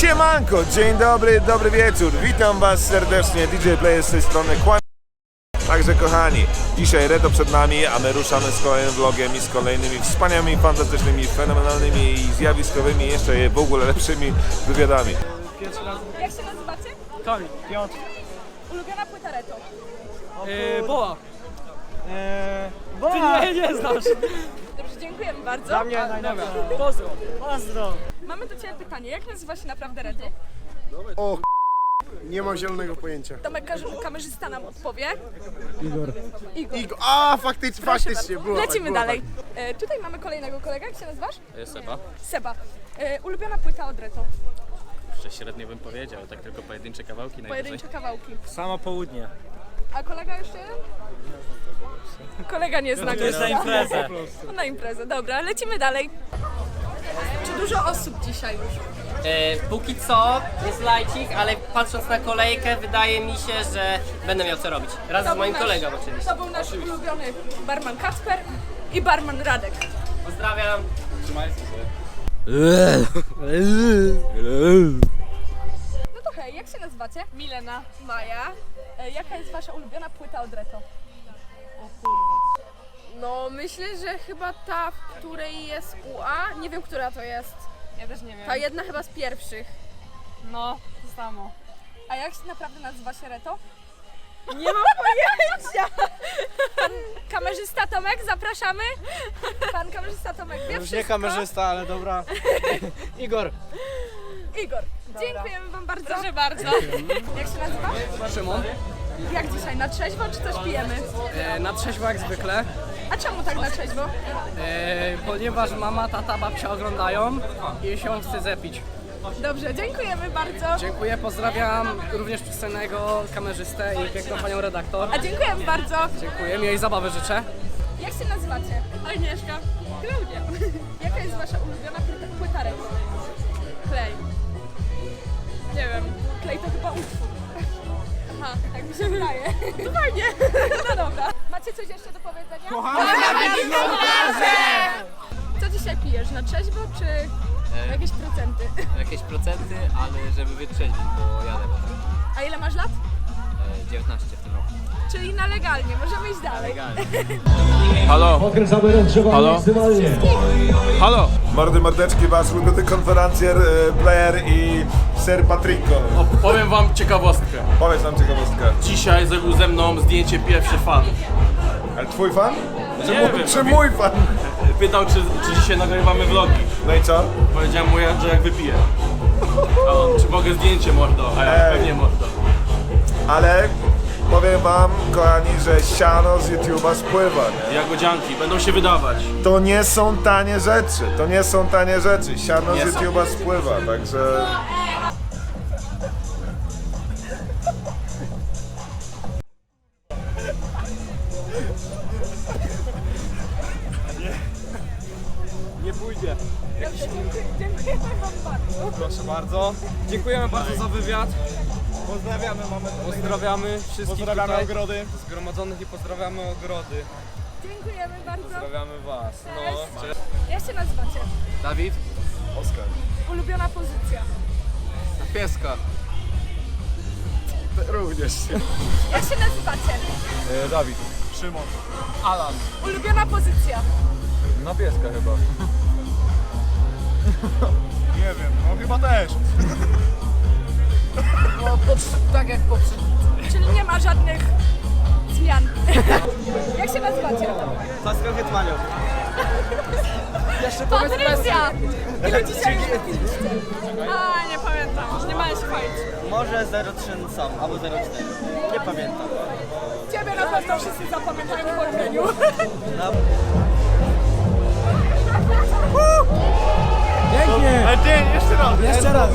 Siemanko, dzień dobry, dobry wieczór. Witam Was serdecznie, DJ Player z tej strony Kłan. Także kochani, dzisiaj Reto przed nami, a my ruszamy z kolejnym vlogiem i z kolejnymi wspaniałymi, fantastycznymi, fenomenalnymi i zjawiskowymi, jeszcze je w ogóle lepszymi wywiadami. Jak się nazywacie? Kamil, Piotr, Ulubiona płyta Reto. yy, Boa. Eee, Ty nie, nie znasz. Dziękujemy bardzo. Dla mnie najlepsza. Pozdro. Pozdro. Mamy do Ciebie pytanie. Jak nazywa się naprawdę Reto? O nie mam zielonego pojęcia. Tomek każ- kamerzysta nam odpowie. Igor. Igor, a faktycznie, Proszę faktycznie bardzo. było. Lecimy było dalej. E, tutaj mamy kolejnego kolegę. Jak się nazywasz? Seba. Seba. E, ulubiona płyta od Reto. Jeszcze średnio bym powiedział, tak tylko pojedyncze kawałki najwyżej. Pojedyncze kawałki. Samo południe. A kolega jeszcze? Kolega nie zna To jest na imprezę. Na imprezę, dobra, lecimy dalej. Czy dużo osób dzisiaj już? E, póki co jest lajcik, ale patrząc na kolejkę wydaje mi się, że będę miał co robić. Razem z moim nasz- kolegą oczywiście. To był nasz ulubiony barman Kacper i barman Radek. Pozdrawiam. No nazywacie? Milena. Maja. E, jaka jest wasza ulubiona płyta od Reto? No myślę, że chyba ta, w której jest UA. Nie wiem, która to jest. Ja też nie wiem. Ta jedna chyba z pierwszych. No, to samo. A jak się naprawdę nazywa się Reto? Nie mam pojęcia. Pan kamerzysta Tomek, zapraszamy. Pan kamerzysta Tomek wie Już nie wszystko. kamerzysta, ale dobra. Igor. Igor. Dziękujemy wam bardzo. Proszę bardzo. Jak się nazywa? Szymon. Jak dzisiaj? Na trzeźwo czy coś pijemy? E, na trzeźwo jak zwykle, A czemu tak na trzeźwo? e, ponieważ mama, tata, babcia oglądają i się chce zepić. Dobrze, dziękujemy bardzo. Dziękuję, pozdrawiam również przystojnego kamerzystę i piękną panią redaktor. A dziękujemy bardzo. Dziękuję, miłej zabawy życzę. Jak się nazywacie? Agnieszka. Klaudia. Jaka jest wasza ulubiona płyta, płyta? Mi się wydaje. To fajnie. No dobra. Macie coś jeszcze do powiedzenia? Co dzisiaj pijesz? Na trzeźwo czy jakieś procenty? Jakieś procenty, ale żeby wytrzeźwić, bo jadę potem. A ile masz lat? E, 19 w tym roku. Czyli na legalnie, możemy iść dalej. Halo, Okręcamy rozgrzewanie Halo? maksymalnie. halo. Mordy, mordeczki, wasz ulubiony konferencjer, e, player i Sir Patrico. Powiem wam ciekawostkę. Powiedz nam ciekawostkę. Dzisiaj zrobił ze mną zdjęcie pierwszy fan. Ale twój fan? Czy, Nie mój, wiem, czy no, mój fan? Pytał, czy, czy dzisiaj nagrywamy vlogi. No i co? Powiedziałem mu, że jak wypiję. A on, czy mogę zdjęcie mordo? A ja Ej. pewnie mordo. Ale powiem wam, kochani, że siano z YouTube'a spływa. nie? Jagodzianki będą się wydawać. To nie są tanie rzeczy, to nie są tanie rzeczy. Siano z Nie są. YouTube'a spływa, także... Dziękujemy wam bardzo. Proszę bardzo. Dziękujemy bardzo za wywiad. Pozdrawiamy mamy. Pozdrawiamy wszystkich Pozdrawiamy tutaj ogrody. zgromadzonych i pozdrawiamy ogrody. Dziękujemy bardzo. Pozdrawiamy was. No. Cześć. Jak się nazywacie? Dawid? Oskar. Ulubiona pozycja. Pieska. Również. Jak się nazywacie? E, Dawid. Szymon. Alan. Ulubiona pozycja. Na pieska chyba. Nie wiem, no chyba też. No, poprzednio. Czyli nie ma żadnych zmian. jak się nazywacie? Pascal Hetmaniow. Patrycja! Ile dzisiaj już napiliście? A, nie pamiętam. Nie ma się chwalić. Może 03 sam, albo 04. Nie pamiętam. Ciebie na pewno wszyscy zapamiętają po imieniu. Pięknie! Ale nie, jeszcze raz. Jeszcze raz,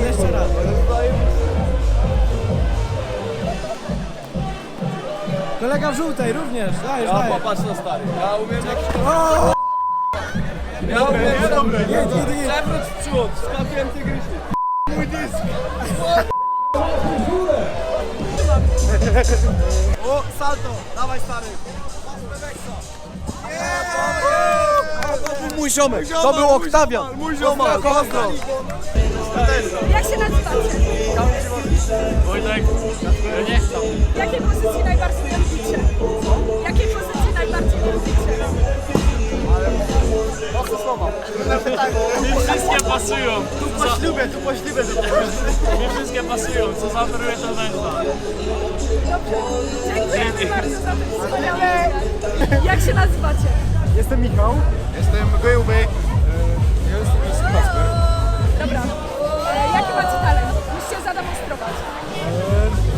Kolega w żółtej również, dajesz, Ja dajesz. popatrz na stary. Ja umiem jak... Ja umiem, Nie, dobre. Jedź, jedź, jedź. Przewrót w przód, skapiłem tygrysy. Mój dysk. O, salto, dawaj stary. To był mój ziomek, to był Oktawian. Mój ziomal. Pozdro. Jak się nazywacie? Wojtek, ja nie chcę. Jakiej pozycji najbardziej Mi wszystkie pasują. Tu po tu po ślubie. Mi wszystkie pasują. Co zaoferuje to węża. Wywiad. Jak się nazywacie? Jestem Michał. Jestem byłby. Dobra. E, jaki macie talent? Musicie zademonstrować.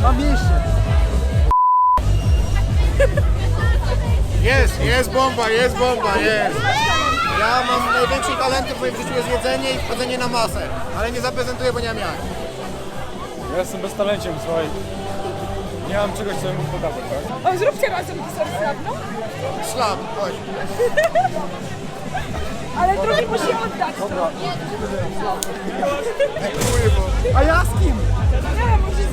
Mam mięśnie. Jest, bomba, jest bomba, jest. Ja mam największy talent w moim życiu jest jedzenie i wchodzenie na masę. Ale nie zaprezentuję, bo nie mam jak. Ja jestem beztalenciem, słuchaj. Nie mam czegoś, co bym mógł podawać, tak? O, zróbcie razem wizor sławną. Szlak, chodź. Ale drugi musi oddać. Dobra. A ja z kim? Nie, może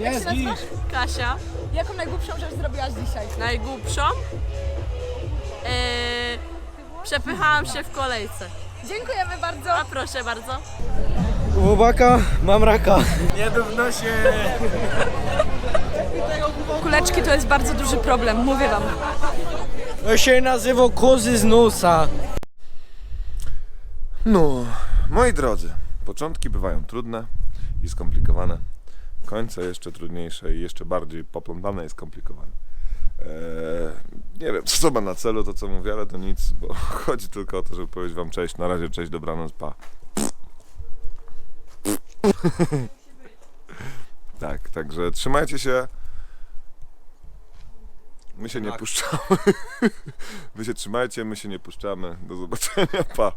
Jak się nazywasz? Kasia, Jaką najgłupszą rzecz zrobiłaś dzisiaj? najgłupszą. Eee, przepychałam się w kolejce. Dziękujemy bardzo. A proszę bardzo. Chłopaka, mam raka. Kuleczki to jest bardzo duży problem, mówię wam. To się nazywa kozy z nosa. No, moi drodzy, początki bywają trudne i skomplikowane. Końce jeszcze trudniejsze i jeszcze bardziej poplątane i skomplikowane. Eee, nie wiem, co ma na celu to, co mówię, ale to nic, bo chodzi tylko o to, żeby powiedzieć wam cześć, na razie, cześć, dobranoc, pa. tak, także trzymajcie się. My się nie puszczamy. Wy się trzymajcie, my się nie puszczamy. Do zobaczenia, pa.